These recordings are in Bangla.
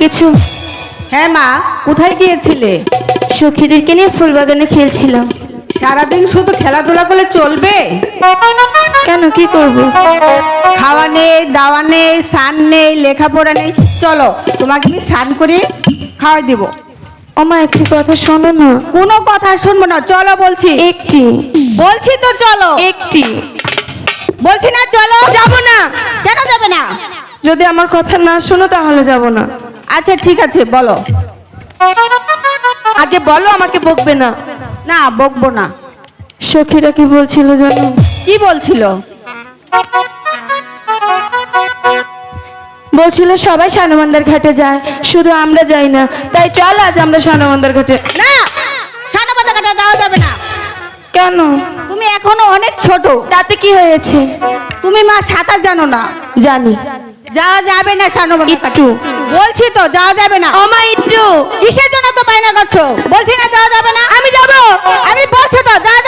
ডেকেছো হ্যাঁ মা কোথায় গিয়েছিলে? সখীদেরকে নিয়ে ফুলবাগানে খেলছিলাম। সারাদিন শুধু খেলাধুলা করলে চলবে? কেন কি করব? খাওয়া নেই দাওয়া নেই স্নান নেই লেখাপড়া নেই। চলো তোমাকে আমি স্নান করে খাওয়াই দিব। আমা একটি কথা শোনো না। কোনো কথা শুনব না চলো বলছি। একটি। বলছি তো চলো। একটি। বলছি না চলো যাব না। কেন যাবে না? যদি আমার কথা না শোনো তাহলে যাব না। আচ্ছা ঠিক আছে বলো। আগে বলো আমাকে বকবে না। না বকবো না। সখীরা কি বলছিল জানো? কি বলছিল? বলছিল সবাই সানমান্দার ঘাটে যায়। শুধু আমরা যাই না। তাই চল আজ আমরা সানমান্দার ঘাটে না! পাতা কাটা যাওয়া যাবে না। কেন? তুমি এখনও অনেক ছোট। তাতে কি হয়েছে? তুমি মা সাঁতার জানো না। জানি। যাওয়া যাবে না সানো একটু বলছি তো যাওয়া যাবে না। ওমা একটু কিসের জন্য তো বায়না করছ? বলছি না যাওয়া যাবে না। আমি যাব। আমি বলছি তো যাওয়া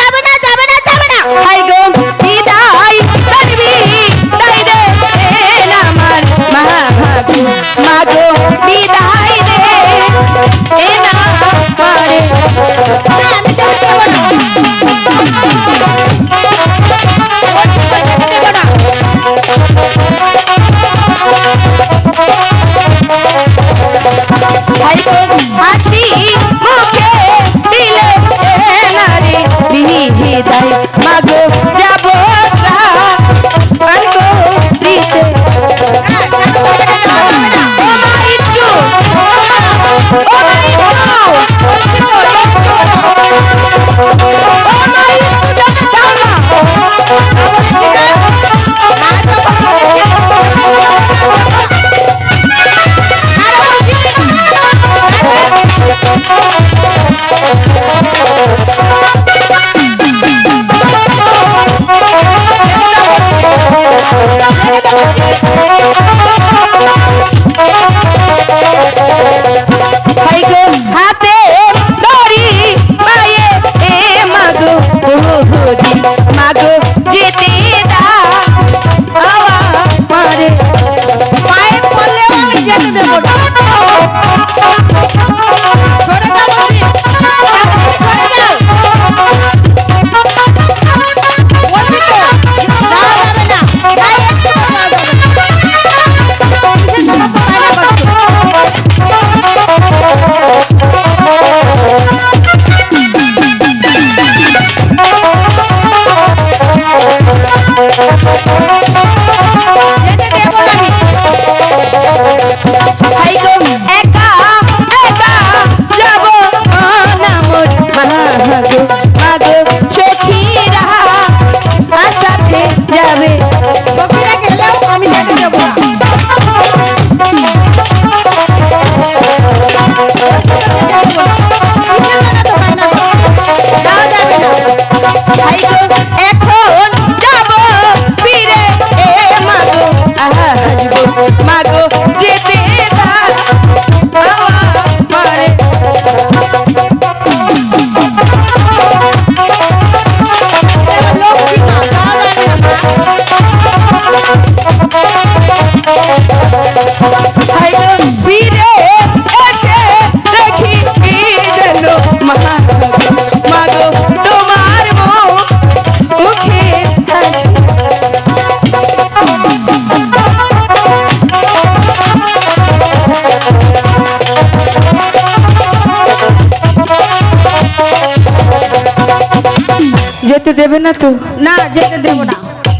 দেবে না তো? না যেতে দেবো না।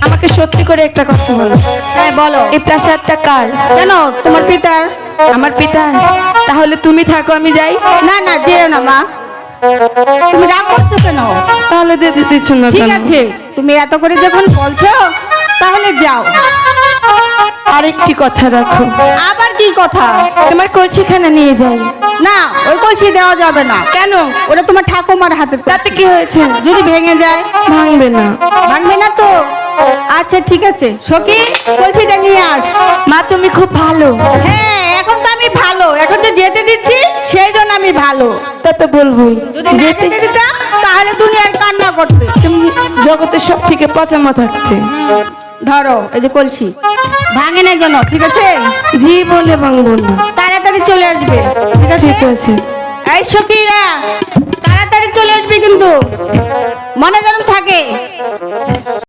আমাকে সত্যি করে একটা কথা বলো। হ্যাঁ বলো। এই প্রাসাদটা কার? কেন তোমার পিতার আমার পিতা? তাহলে তুমি থাকো আমি যাই? না না দিও না মা। তুমি রাগ করছ কেন? তাহলে দিতে দিচ্ছ না ঠিক? আছে তুমি এত করে যখন বলছো তাহলে যাও। আরেকটি কথা রাখো। আবার কি কথা? তোমার কলসিখানা নিয়ে যাই। না ওই কলসি দেওয়া যাবে না। কেন? ওটা তোমার ঠাকুমার হাতে তাতে কি হয়েছে? যদি ভেঙে যায়? ভাঙবে না। ভাঙবে না তো? আচ্ছা ঠিক আছে। সখী কলসিটা নিয়ে আস। মা তুমি খুব ভালো। হ্যাঁ এখন তো আমি ভালো। এখন তো যেতে দিচ্ছি সেই জন্য আমি ভালো। তা তো বলবোই। যদি না যেতে দিতাম তাহলে দুনিয়ার কান্না করতে। তুমি জগতের সব থেকে পচামা থাকতে। ধরো এই যে কলছি। ভাঙে না যেন ঠিক আছে? জি বলে ভাঙবো না। তাড়াতাড়ি চলে আসবে ঠিক আছে? ঠিক আছে। এই সখীরা তাড়াতাড়ি চলে আসবে কিন্তু। মনে যেন থাকে।